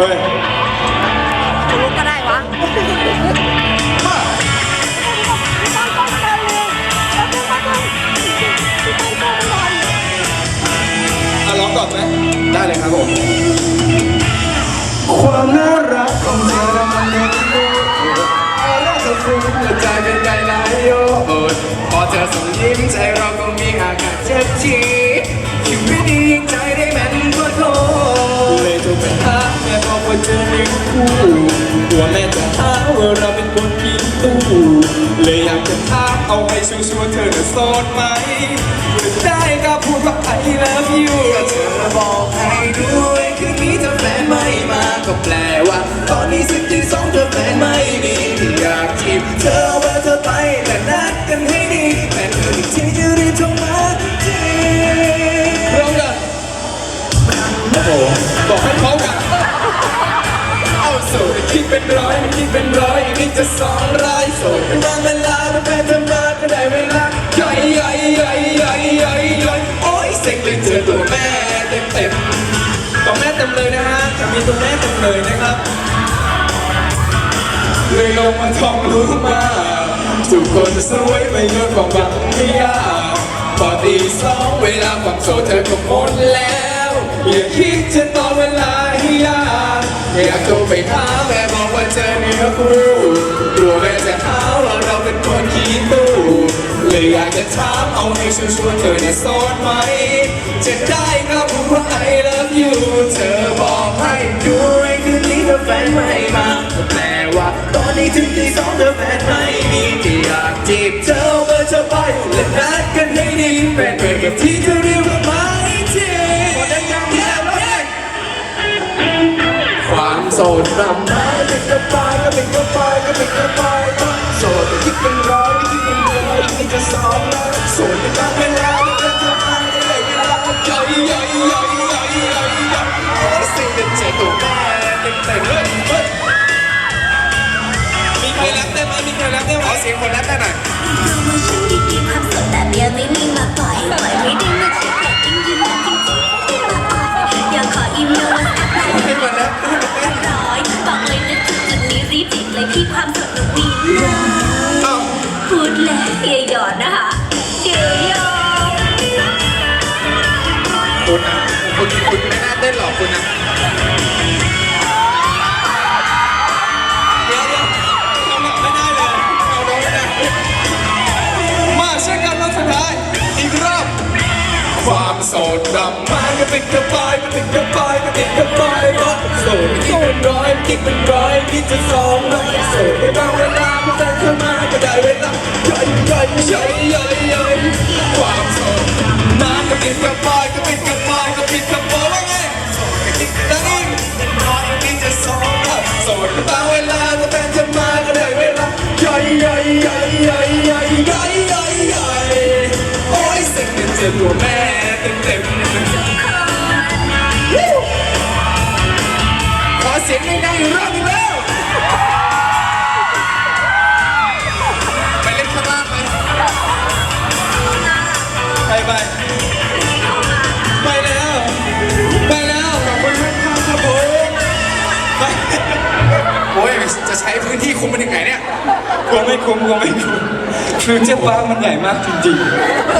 เฮ้ยจะลุกก็ได้วะอะร้องก่อนไหมได้เลยครับผมความน่ารักของเธอมันเด็ดดเอาล่ะจะฟุ้งและใจเป็นใจลายโยดพอเธอส่งยิ้มใจเราก็มีอากาศเจ็บจี กลัวแม่จะหาว่าเราเป็นคนกินตู้เลยอยากจะถาเอาให้ชัวร์เธอจะโสดไหมได้ก็พูดว่า I love you เธอบอกให้ด้วยคืนนี้เธอแฟนไม่มาก็แปลว่า ตอนนี้สิบที่สองเธอแฟนไม่มีอยากจีบเธอว่าเธอไปแต่นัดกันให้ดีแต่เธออีกทีจะรีบโทรมาจริงพร้อมกันโอ้โหบอกให้พร้อมกันเอา คิดเป็นร้อยไม่คิดเป็นร้อยนี่จะสองร้อยโสดบางเวลาถ้าแฟนเธอมาก็ได้เวลาย่อยย่อยย่อยย่อยย่อยย่อยโอ้ยเซ็งเลยเจอตัวแม่เต็มเต็มตัวแม่เต็มเลยนะฮะจะมีตัวแม่เต็มเลยนะครับเลยลงมาท่องรู้มาทุกคนสวยไม่ยอดความหวังไม่ยากพอตีสองเวลาความโสดเธอก็หมดแล้วอย่าคิดจะต่อเวลาให้ยาก อยากโทรไปหามแม่บอกว่าเจอเนื้อคู่กลัวแม่จะหาว่าเราเป็นคนขี้ตู้เลยอยากจะถามเอาให้ชัวร์ๆเธอเนี่ยโสดไหม จะได้ก็พูดว่า I love you เธอบอกให้ด้วยคืนนี้เธอแฟนไม่มาแปลว่าตอนนี้ถึงที่สองเธอแฟนไม่มีที่อยากจีบเธอเมื่อเธอไปและนัดกันให้ดีแฟนเปิดกับที่เธอเรียก สดทำไมไม่กระบายก็เปล่กระบายก็เปล่กระบายโสดที่เป็นร้อยที่เป็นร้อยที่จะสองนะโสดในการเวลาในการทำงานในเวลาใหญ่ใหญ่ใหญ่ใหญ่ใหญ่ใหญ่สิ่งเด็นใจตัวแม่เป็นแต่เรื่องมีใครรักได้ไหมมีใครรักได้ไหมขอเสียงคนรักได้หน่ดีทำสดแต่เบียร์ไม่ อ้าพูดแล้วอย่าหยอดนะคะเดี๋ยวยอมคุณอะคุณคุณไม่น่าเต้นหรอกคุณอะเดี๋ยวเดี๋ยวเอาหนักไม่ได้เลยเอาน้องไม่ได้มาเช็คกันรอบสุดท้ายอีกรอบความโสดรำมาก็เป็นกระปายก็เป็นกระปายก็เป็นกระปายก็โสดคิดเป็นร้อยคิดเป็นร้อยคิดจะสองร้อย ก็เป็นกระปายก็ป็นกระปายก็เป็นกระปายว่าไงโสดก็คิดดังนี้เป็นร้อยคิดจะสองร้อยโสดในบางเวลาเมื่อแฟนเข้ามาก็ได้เวลาย่อยย่อยย่อยย่อยย่อยย่อยย่อยย่อยโอ้ยเซ็งเป็นเจอตัวแม่เต็มเต็มขอเสียงดังๆอีกรอบนึงแล้วไปเล่นข้างล่างไหมไปไปไป จะใช้พื้นที่คุมมันถึงไหนเนี่ย กลัวไม่คุ้มกลัวไม่คุ้มฟิวเจอร์ปาร์คมันใหญ่มากจริงๆ